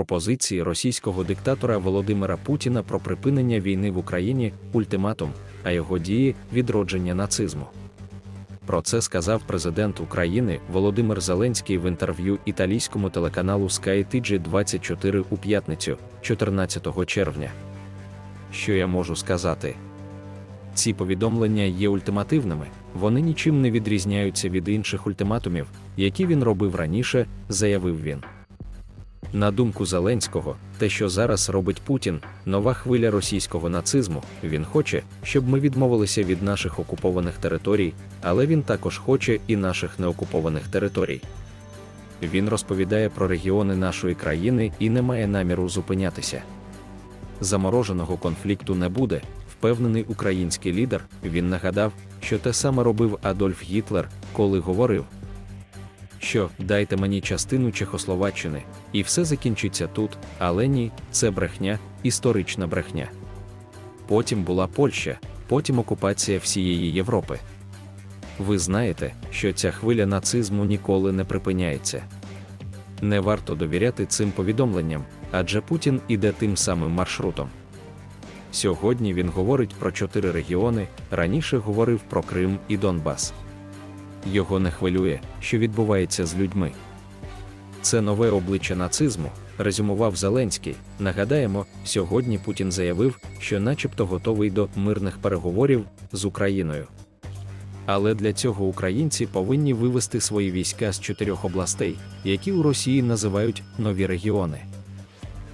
пропозиції російського диктатора Володимира Путіна про припинення війни в Україні, ультиматум, а його дії відродження нацизму. Про це сказав президент України Володимир Зеленський в інтерв'ю італійському телеканалу Sky TG 24 у п'ятницю, 14 червня. Що я можу сказати? Ці повідомлення є ультимативними, вони нічим не відрізняються від інших ультиматумів, які він робив раніше, заявив він. На думку Зеленського, те, що зараз робить Путін, нова хвиля російського нацизму. Він хоче, щоб ми відмовилися від наших окупованих територій, але він також хоче і наших неокупованих територій. Він розповідає про регіони нашої країни і не має наміру зупинятися. Замороженого конфлікту не буде, впевнений український лідер. Він нагадав, що те саме робив Адольф Гітлер, коли говорив, що дайте мені частину Чехословаччини, і все закінчиться тут, але ні, це брехня, історична брехня. Потім була Польща, потім окупація всієї Європи. Ви знаєте, що ця хвиля нацизму ніколи не припиняється. Не варто довіряти цим повідомленням, адже Путін іде тим самим маршрутом. Сьогодні він говорить про чотири регіони, раніше говорив про Крим і Донбас. Його не хвилює, що відбувається з людьми. Це нове обличчя нацизму, резюмував Зеленський. Нагадаємо, сьогодні Путін заявив, що начебто готовий до мирних переговорів з Україною. Але для цього українці повинні вивести свої війська з чотирьох областей, які у Росії називають нові регіони.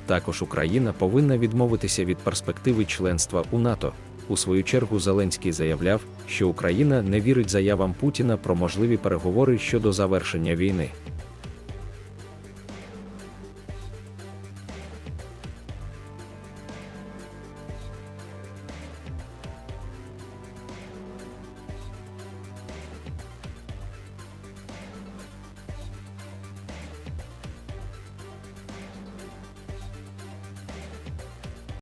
Також Україна повинна відмовитися від перспективи членства у НАТО. У свою чергу Зеленський заявляв, що Україна не вірить заявам Путіна про можливі переговори щодо завершення війни.